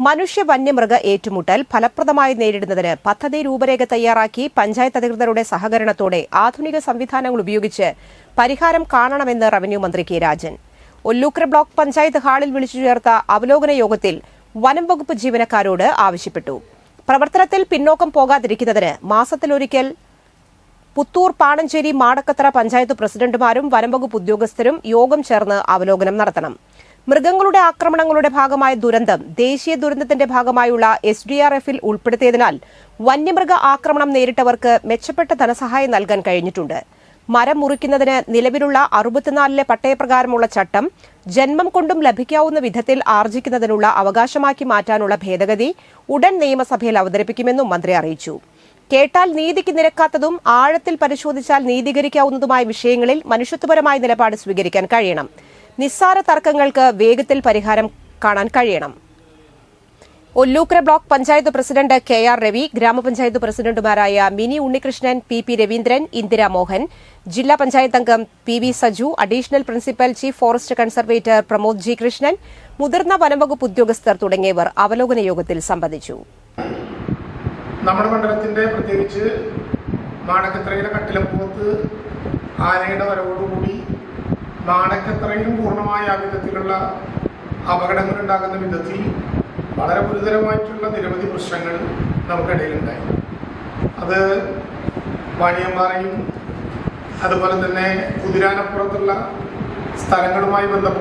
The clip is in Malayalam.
മനുഷ്യ വന്യമൃഗ ഏറ്റുമുട്ടൽ ഫലപ്രദമായി നേരിടുന്നതിന് പദ്ധതി രൂപരേഖ തയ്യാറാക്കി പഞ്ചായത്ത് അധികൃതരുടെ സഹകരണത്തോടെ ആധുനിക സംവിധാനങ്ങൾ ഉപയോഗിച്ച് പരിഹാരം കാണണമെന്ന് റവന്യൂ മന്ത്രി കെ രാജൻ. ഒല്ലൂക്കര ബ്ലോക്ക് പഞ്ചായത്ത് ഹാളിൽ വിളിച്ചു ചേർത്ത അവലോകന യോഗത്തിൽ വനം വകുപ്പ് ജീവനക്കാരോട് ആവശ്യപ്പെട്ടു. പ്രവർത്തനത്തിൽ പിന്നോക്കം പോകാതിരിക്കുന്നതിന് മാസത്തിലൊരിക്കൽ പുത്തൂർ പാണഞ്ചേരി മാടക്കത്തറ പഞ്ചായത്ത് പ്രസിഡന്റുമാരും വനംവകുപ്പ് ഉദ്യോഗസ്ഥരും യോഗം ചേർന്ന് അവലോകനം നടത്തണം. മൃഗങ്ങളുടെ ആക്രമണങ്ങളുടെ ഭാഗമായ ദുരന്തം ദേശീയ ദുരന്തത്തിന്റെ ഭാഗമായുള്ള എസ് ഡി ആർ എഫിൽ ഉൾപ്പെടുത്തിയതിനാൽ വന്യമൃഗ ആക്രമണം നേരിട്ടവർക്ക് മെച്ചപ്പെട്ട ധനസഹായം നൽകാൻ കഴിഞ്ഞിട്ടുണ്ട്. മരം മുറിക്കുന്നതിന് നിലവിലുള്ള അറുപത്തിനാലിലെ പട്ടയപ്രകാരമുള്ള ചട്ടം ജന്മം കൊണ്ടും ലഭിക്കാവുന്ന വിധത്തിൽ ആർജിക്കുന്നതിനുള്ള അവകാശമാക്കി മാറ്റാനുള്ള ഭേദഗതി ഉടൻ നിയമസഭയിൽ അവതരിപ്പിക്കുമെന്നും മന്ത്രി അറിയിച്ചു. കേട്ടാൽ നീതിക്ക് നിരക്കാത്തതും ആഴത്തിൽ പരിശോധിച്ചാൽ നീതീകരിക്കാവുന്നതുമായ വിഷയങ്ങളിൽ മനുഷ്യത്വപരമായ നിലപാട് സ്വീകരിക്കാൻ കഴിയണം. നിസ്സാര തർക്കങ്ങൾക്ക് വേഗത്തിൽ പരിഹാരം കാണാൻ കഴിയണം. Ollukkara block panchayat president K R Ravi ഗ്രാമപഞ്ചായത്ത് പ്രസിഡന്റുമാരായ മിനി ഉണ്ണികൃഷ്ണൻ പി പി രവീന്ദ്രൻ ഇന്ദിരാ മോഹൻ ജില്ലാ പഞ്ചായത്ത് അംഗം P V Saju additional principal chief forest conservator Pramod G Krishnan മുതിർന്ന വനംവകുപ്പ് ഉദ്യോഗസ്ഥർ തുടങ്ങിയവർ അവലോകന യോഗത്തിൽ സംബന്ധിച്ചു. നമ്മുടെ മണ്ഡലത്തിന്റെ പ്രത്യേകിച്ച് ആനയുടെ വരവോടുകൂടി മാടക്കത്രയിലും പൂർണമായ ആ വിധത്തിലുള്ള അപകടങ്ങൾ ഉണ്ടാകുന്ന വിധത്തിൽ വളരെ ഗുരുതരമായിട്ടുള്ള നിരവധി പ്രശ്നങ്ങൾ നമുക്കിടയിലുണ്ടായി. അത് വാണിയമ്പാറയും അതുപോലെ തന്നെ കുതിരാനപ്പുറത്തുള്ള സ്ഥലങ്ങളുമായി ബന്ധപ്പെട്ട്